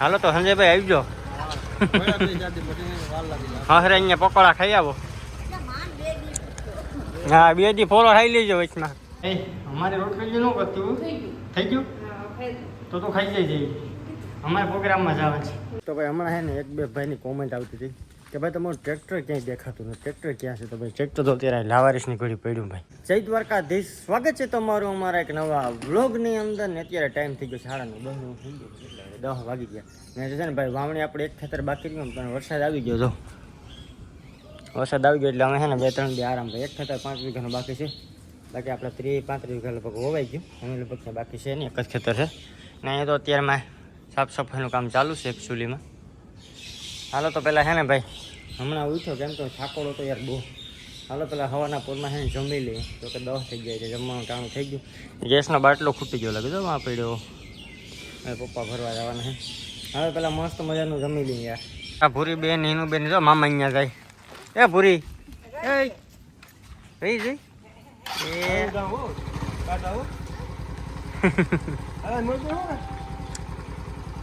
હાલો તો સંજયભાઈ આવજો હા હરે અહીંયા પકોડા ખાઈ આવો. હા બે દી ફોલો ખાઈ લેજો વચમાં. એ અમારે રોટલી નું કરતું થઈ ગયું. તો તું ખાઈ જાય જઈ અમારે પ્રોગ્રામમાં જવા છે. તો ભાઈ હમણાં છે ને એક બે ભાઈની કોમેન્ટ આવતી હતી કે ભાઈ તમારું ટ્રેક્ટર ક્યાંય દેખાતું નથી? ટ્રેક્ટર ક્યાં છે? તો ભાઈ ટ્રેક્ટર તો અત્યારે લાવારીસની ઘડી પડ્યું ભાઈ. જય દ્વારકાધીશ. સ્વાગત છે તમારું અમારા એક નવા વ્લોગની અંદર ને અત્યારે ટાઈમ થઈ ગયો સાડા નવ દસનું થઈ ગયું દસ વાગી ગયા. ને છે ને, ભાઈ, વાવણી આપણે એક ખેતર બાકી રહ્યું, પણ વરસાદ આવી ગયો તો વરસાદ આવી ગયો એટલે અમે છે ને બે ત્રણ દી આરામ ભાઈ એક ખેતર પાંચ વીઘાનું બાકી છે. બાકી આપણે ત્રીસ પાંત્રીસ વીઘા લગભગ હોવાઈ ગયું. અમે લગભગ બાકી છે ને એક જ ખેતર છે. ને અહીંયા તો અત્યારમાં સાફ સફાઈનું કામ ચાલુ છે એકચ્યુઅલીમાં હાલો તો પહેલાં છે ને ભાઈ, હમણાં ઉઠ્યો કેમ તો થાકોડો તો યાર બહુ. હાલો પેલા હવાના પૂરમાં ને જમી લઈએ. તો કે દસ થઈ ગયા છે, જમવાનું ટાણું થઈ ગયું. ગેસનો બાટલો ખૂટી ગયો લાગે તો પડ્યો પપ્પા ભરવા જવાના છે. હવે પેલા મસ્ત મજાનું જમી લઈએ યાર. આ ભૂરી બેન એનું બેન જો મામા અહીંયા જાય. એ ભૂરી. એ. રહી જઈ. એ.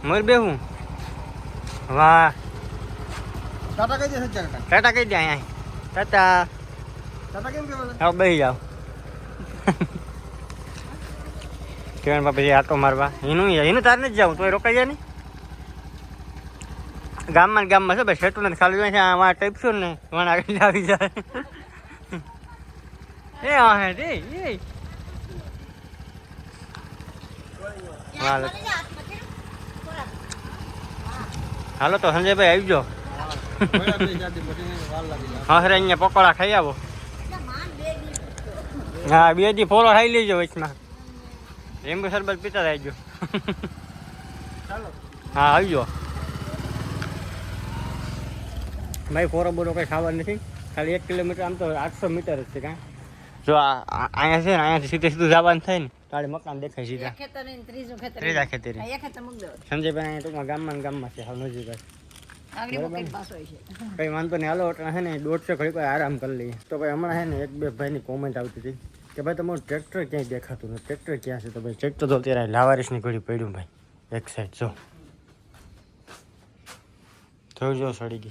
મોર બે હું વાહ. ટાટા કહી દે ટાટા. કહી દે અહીંયા. ટાટા. ટાટા કેમ કહેવાય આવો બેસી જાઓ. કિરણ બાપા આટો મારવા. એનું એનું તાર નથી જાઉં તો રોકાઈ જાય ને? ગામમાં ગામમાં છે ભાઈ, સેટું નથી ખાલી છે આમાં ટાઈપ ને વણ આગળ આવી જાય. એ હા હે રે, એ. હાલો હાલો તો સંજયભાઈ, આવજો. હા, હરે, અહીંયા પકોડા ખાઈ આવો. હા બે દી ફોલો ખાઈ લેજો વચમાં. લીંબુ શરબત પીતા રહેજો. હા આવજો. ભાઈ ફોરો બોરો કંઈ ખાવા નથી. ખાલી એક કિલોમીટર આમ તો આઠસો મીટર જ છે કાંઈ જો અહીંયા છે ને અહીંયાથી સીધે સીધું જવાનું થાય ને તારે મકાન દેખાય સીધા. ત્રીજું ખેતર ત્રીજા ખેતરી ખેતર સંજયભાઈ અહીંયા ટૂંકમાં ગામમાં ગામમાં છે હાલ નજીક કઈ વાંધો નહીં હાલો છે ને દોઢસો ઘડી કોઈ આરામ કરી લઈએ. તો ભાઈ હમણાં છે ને એક બે ભાઈની કોમેન્ટ આવતી હતી. કે ભાઈ તમારું ટ્રેક્ટર ક્યાંય દેખાતું નથી. ટ્રેક્ટર ક્યાં છે? તો ભાઈ ટ્રેક્ટર તો અત્યારે લાવારીસની ઘડી પડ્યું ભાઈ. એક સાઈડ જો. જોજો સડી ગઈ.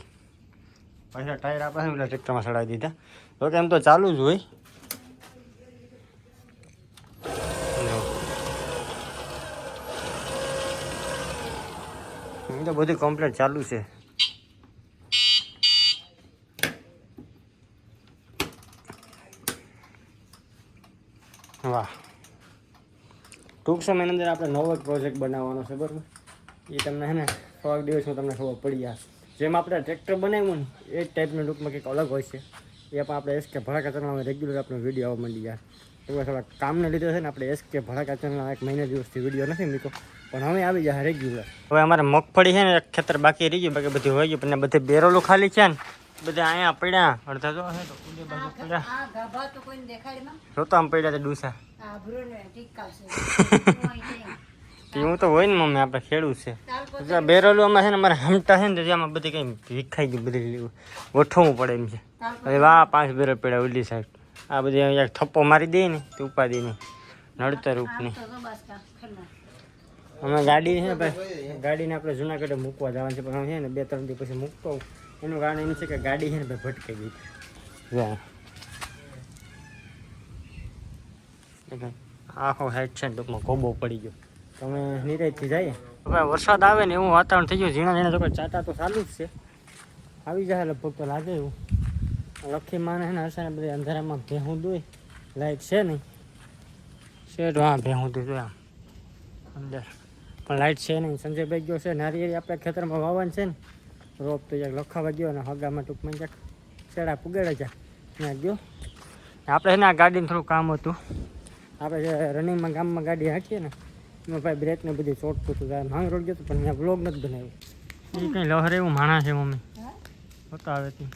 પાછા ટાયર આપે છે પેલા ટ્રેક્ટરમાં સડાવી દીધા. તો કે એમ તો ચાલુ જ હોય. જો. તો બધું કમ્પ્લીટ ચાલુ છે. વાહ. ટૂંક સમયની અંદર આપણે નવો જ પ્રોજેક્ટ બનાવવાનો છે, બરાબર? એ તમને હે ને થોડાક દિવસમાં તમને ખબર પડી જશે. જેમ આપણે ટ્રેક્ટર બનાવ્યું ને, એ જ ટાઈપનું ટૂંકમાં કંઈક અલગ હોય છે. એ પણ આપણે એસ કે ભડાકા ચેનલમાં રેગ્યુલર આપણો વીડિયો આવવા માંડી જાય. એવા થોડા કામને લીધે છે ને, આપણે એસ કે ભડાકા ચેનલના એક મહિના દિવસથી વીડિયો નથી મૂક્યો. પણ હવે આવી જાય રેગ્યુલર હવે અમારે મગફળી છે ને ખેતર બાકી રહી ગયું, બાકી બધું હોય ગયું, પણ બધે બેરોલું ખાલી છે ને. બધા અહીંયા પડ્યા. અડધા તો હે તો કુંડી બાજુ પડ્યા. આ ગાભા તો કોઈને દેખાડે માં? જોતા આમ પડ્યા છે ડૂસા. આ ને ટીકા છે. હું તો હોય ને મમ્મી આપણે ખેડૂત છે. બેરોલું આમાં છે ને અમારે હમટા છે ને તો આમાં બધી કંઈ વિખાઈ ગયું બધી ગોઠવવું પડે એમ છે. હવે વાહ પાંચ બેરલ પડ્યા ઉલી સાહેબ. આ બધી અહીંયા થપ્પો મારી દે ને તે ઉપાદી નહીં નડતર ઉપની તો તો અમે ગાડી છે ને ભાઈ ગાડીને આપણે જૂનાગઢે મૂકવા જવાનું છે. પણ છે ને બે ત્રણ દિવસ પછી મૂકતો. એનું કારણ એમ છે કે ગાડી છે ને ભટકાઈ ગઈ. જો. આખો હેડ છે ને ટૂંકમાં કોબો પડી ગયો. તમે નિરાજથી જઈએ? હવે વરસાદ આવે ને એવું વાતાવરણ થઈ ગયું ઝીણા ઝીણા તો ચાટા તો ચાલુ જ છે. આવી જાય લગભગ તો લાગે એવું. લખી માને ને હશે ને બધી અંધારામાં ભેહું દોય. લાઈટ છે નહીં. શેઠ હા ભેહું દોય આમ. અંદર. પણ લાઈટ છે નહીં. સંજયભાઈ ગયો છે નારિયેરી આપણે ખેતરમાં વાવન છે ને. રોપ તો જ્યાંક લખાવા ગયો અને હગામાં ટૂંકમાં જ્યાંક ચડા પુગાડે જા. ત્યાં ગયો આપણે ને આ ગાડીનું થોડું કામ હતું. આપણે જે રનિંગમાં ગામમાં ગાડી હાંકીએ ને, એમાં ભાઈ બ્રેકને બધું ચોટતું હતું. ત્યારે માંગ રોડ ગયો હતો પણ ત્યાં બ્લોગ નથી બનાવ્યો. એ કંઈ લહરે એવું માણસ છે મમ્મી. બતાવે તી.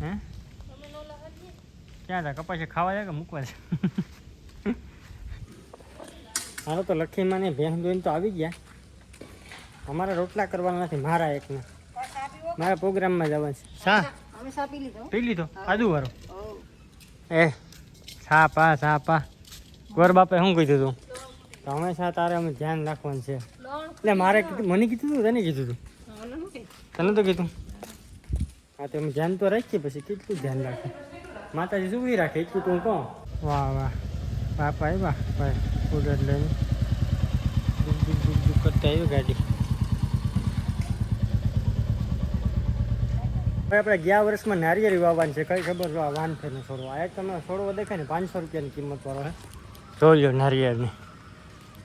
હે? ક્યાં હતા કપાસે ખાવા જાય કે મૂકવા છે હાલો તો લખીમાં ને ભેંસ દોઈને તો આવી ગયા. અમારે રોટલા કરવાના નથી મારા એકના. મારા પ્રોગ્રામમાં જવાનું છે. શા? અમે સાપી લીધો? પી લીધો? આદુ વારો? એ છા પા છા પા ગોર બાપે શું કીધું તું? તો હંમેશા તારે અમે ધ્યાન રાખવાનું છે. એટલે મારે કીધું મને કીધું તું તને કીધું તું? તને તો કીધું. હા તો અમે ધ્યાન તો રાખીએ પછી કેટલું ધ્યાન રાખે માતાજી શું બી રાખે? એટલું તું કહો વાહ વાહ. બાપા આવ્યા? ભાઈ ઉડર લઈને દુઃખ દુઃખ દુક કરતા આવ્યું ગાડી. ભાઈ આપણે ગયા વર્ષમાં નારિયેળી વાવવાની છે. કઈ ખબર આ વાન ફેરનો છોડવો. આ તમે છોડવો દેખાય ને, પાંચસો રૂપિયાની કિંમત વાળો હે લો નારિયેળની.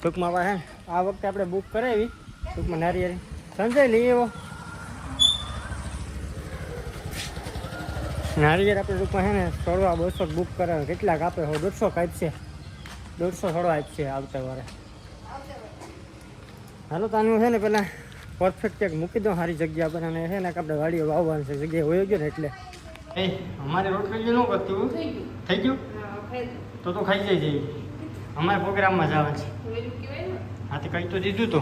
ટૂંકમાં હવે હે, આ વખતે આપણે બુક કરાવી. ટૂંકમાં નારિયેરી સંજય, લઈ એવો નારિયેળ આપણે ટૂંકમાં છે ને, છોડવા બસો બુક કરાવે. કેટલાક આપે હો, દોઢસો કાપશે દોઢસો છોડવા આપશે આવતા વારે. હાલો, તાનું છે ને પેલા પરફેક્ટ એક મૂકી દો સારી જગ્યા પર અને છે ને કે આપણે ગાડીઓ વાવવાની છે જગ્યાએ હોય ગયો ને એટલે. એ અમારે રોટલી ન કરતું થઈ ગયું. તો તો ખાઈ જાય છે અમારે પ્રોગ્રામમાં જવાનું છે. હા તો કંઈ તો દીધું તો.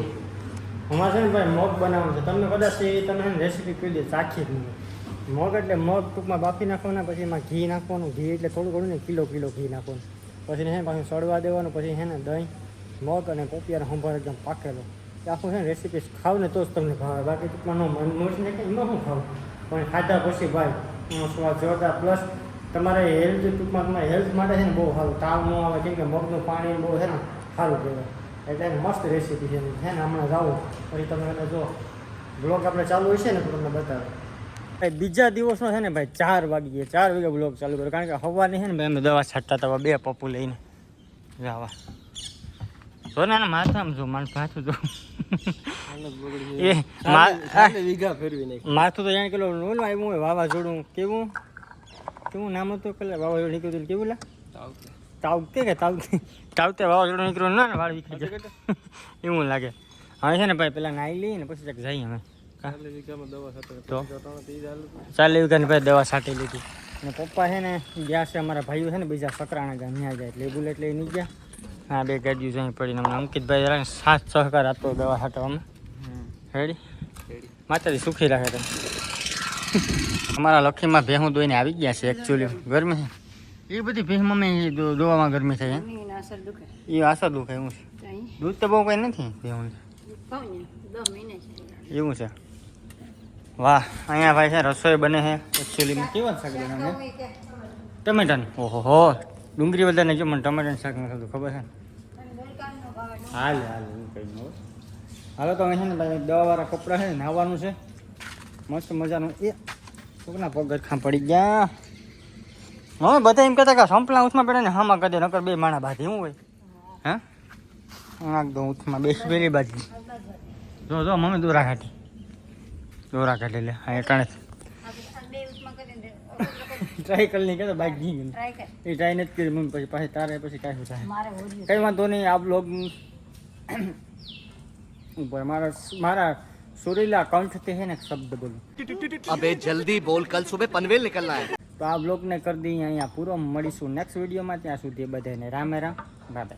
અમારે છે ને ભાઈ મગ બનાવવાનું છે. તમને કદાચ એ તમે રેસીપી કહી દે ચાખી જ નહીં. મગ એટલે મગ ટૂંકમાં બાફી નાખવાના પછી એમાં ઘી નાખવાનું. ઘી એટલે થોડું ઘણું ને કિલો કિલો ઘી નાખવાનું. પછી હે પાછું સડવા દેવાનું પછી હે ને દહીં મગ અને પોપિયાનો સંભાર એકદમ પાકેલો. આખું છે ને રેસીપી ખાવ ને તો જ તમને ભાવે. બાકી ટૂંકમાં મન મોજ ને કંઈ એમાં શું ખાવું પણ ખાધા પછી ભાઈ સ્વાદ જોરદાર પ્લસ તમારે હેલ્થ ટૂંકમાં તમારે હેલ્થ માટે છે ને બહુ સારું. તાવ ન આવે, કેમ કે મગનું પાણી બહુ છે ને સારું કહેવાય. એટલે મસ્ત રેસીપી છે છે ને, હમણાં જાઓ પછી તમે એને જો બ્લોગ આપણે ચાલુ હોય છે ને, તો તમને બતાવે. ભાઈ, બીજા દિવસનો છે ને ભાઈ, ચાર વાગીએ ચાર વાગે બ્લોગ ચાલુ કર્યો. કારણ કે હવાની છે ને ભાઈ, અમે દવા છાંટતા હતા, બે પપ્પુ લઈને. જાવા. જો ને માથામાં જો મારું પાછું જો. એ વીઘા ફેરવી નાખી માથું તો જાણે પેલો ઓલું આવ્યું હોય વાવાઝોડું. કેવું? કેવું નામ હતું પેલા? વાવાઝોડું નીકળ્યું કેવું લા? તાવકે કે તાવતે? તાવતે વાવાઝોડું નીકળ્યું ના ને વાળ વીખી જાય. એવું લાગે. હવે છે ને ભાઈ પેલા નાઈ લઈએ ને પછી જઈએ અમે? ચાલે વિકાની ભાઈ દવા છાંટી લીધી. અને પપ્પા છે ને ગયા છે અમારા ભાઈઓ છે ને બીજા સકરાણા ગયા ત્યાં જાય. એટલે એ બુલેટ લઈ નહીં ગયા. હા બે ગાડીઓ જઈ પડીને અમને અંકિતભાઈ જરા સાથ સહકાર આપતો દવા હતો અમે રેડી. માતાજી સુખી રાખે તમે અમારા લખીમાં ભેહું દોઈને આવી ગયા છે એકચ્યુઅલી ગરમી એ બધી ભેહ મમ્મી દોવામાં ગરમી થાય એ આશા દુખે. એવું છે. દૂધ તો બહુ કંઈ નથી ભેહું એવું છે. વાહ અહીંયા ભાઈ છે રસોઈ બને છે એકચ્યુઅલી કેવા શાક કહું ઈ ઓહો હો. ડુંગળી વધારે જો મને ટમેટાનું શાક નથી થતું ખબર છે ને? હાલ, હાલે એવું કંઈ ન હાલો, તો અહીં છે ને ભાઈ, દવાવાળા કપડાં છે ને, નાહવાનું છે. મસ્ત મજાનું. એ, કોકના પગ ગરખા પડી ગયા. હવે બધા એમ કહેતા કે સંપલા ઉથમાં પડે ને, હામાં કદે નકર બે માણા બાંધી, હું હોય? હે? નાખ દો ઉથમાં બે પેલી બાજુ જો જો, મમ્મી દોરા કાઢી. દોરા કાઢી લે. હા, એ આ બે- આ બે ઉસમાં કરીને દે. ઓલો લોકો ટ્રાય કરી નહીં કરતા બાઇક નહીં એ ટ્રાય નથી કરી મમ્મી પછી પાછી તારે પછી કાંઈ થાય. કંઈ વાંધો નહીં આ બ્લોગ ઉપર મારા મારા સુરીલા કંઠ તે હે ને શબ્દ બોલો. અબે જલ્દી બોલ કલ સુબહ પનવેલ નીકળના હે. તો આ બ્લોગને કર દઈએ અહીંયા પૂરો. મળીશું નેક્સ્ટ વિડીયોમાં ત્યાં સુધી બધાને રામે રામ બાય.